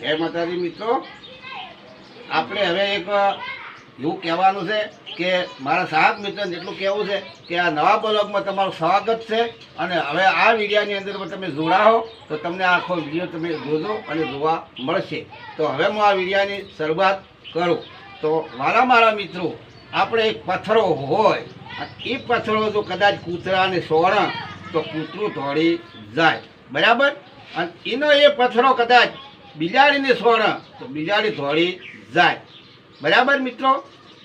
જય માતાજી મિત્રો. આપણે હવે એક એવું કહેવાનું છે કે મારા સાહેબ મિત્રને એટલું કહેવું છે કે આ નવા બ્લોગમાં તમારું સ્વાગત છે અને હવે આ વિડિયાની અંદર તમે જોડાઓ, તો તમને આખો વીડિયો તમે જોજો અને જોવા મળશે. તો હવે હું આ વિડીયાની શરૂઆત કરું. તો મારા મારા મિત્રો, આપણે એક પથ્થરો હોય એ પથ્થરો જો કદાચ કૂતરાને સોણ તો કૂતરું દોડી જાય. બરાબર? અને એનો એ પથ્થરો કદાચ બિલાડીને સોણ તો બિલાડી ધોળી જાય. બરાબર મિત્રો?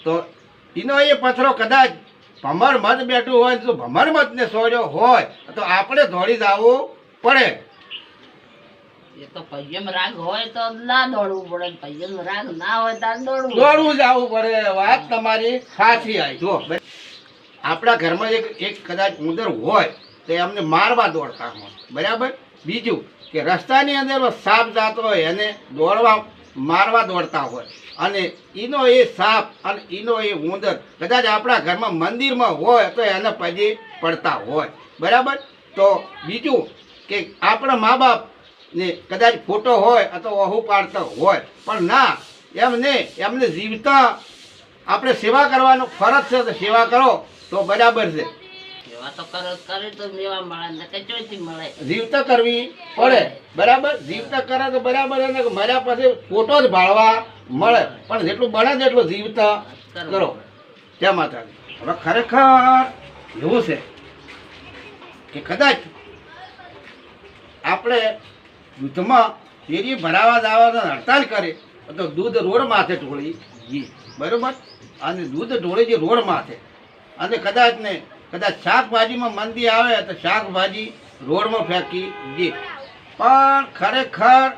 તો એનો એ પથ્થરો કદાચ ભમર મત બેઠું હોય તો ભમર મતને સોડ્યો હોય તો આપણે ધોળી જવું પડે. એ તો પૈયમ રાગ હોય તો ના દોડવું પડે પૈયમ રાગ ના હોય તો દોડવું દોડવું જવું પડે વાત તમારી સાચી આવી જો આપણા ઘરમાં એક એક કદાચ ઉંદર હોય તો એમને મારવા દોડતા હોય. બરાબર? બીજું કે રસ્તાની અંદર સાપ જાતો હોય એને દોડવા, મારવા દોડતા હોય. અને એનો એ સાપ અને એનો એ ઉંદર કદાચ આપણા ઘરમાં મંદિરમાં હોય તો એને પજે પડતા હોય. બરાબર? તો બીજું કે આપણા મા બાપ ને કદાચ ફોટો હોય અથવા વહુ પાડતો હોય, પણ ના, એમને એમને જીવતા આપણે સેવા કરવાનો ફરજ છે સેવા કરો તો બરાબર છે. તો કરે તો મેવા મળે કે ચોથી મળે. જીવતા કરવી પડે. બરાબર? જીવતા કરે તો બરાબર મારા પાસે ફોટો જ ભાળવા મળે. પણ જેટલું બને એટલું જીવતા કરો. ત્યાં માતાજી. હવે ખરેખર એવું છે કે કદાચ આપણે દૂધમાં શેરી ભરાવા જવાનો હડતાલ કરે તો દૂધ રોડ માથે ઢોળી બરોબર? અને દૂધ ઢોળી જે રોડ માથે. અને કદાચ ને કદાચ શાકભાજીમાં મંદી આવે તો શાકભાજી રોડમાં ફેંકી દે. પણ ખરેખર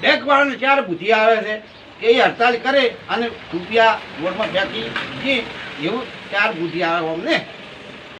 બેંકવાળાને ચાર બુદ્ધિ આવે છે કે એ હડતાલ કરે અને રૂપિયા રોડમાં ફેંકી દે. એવું ચાર બુદ્ધિ આવે અમને.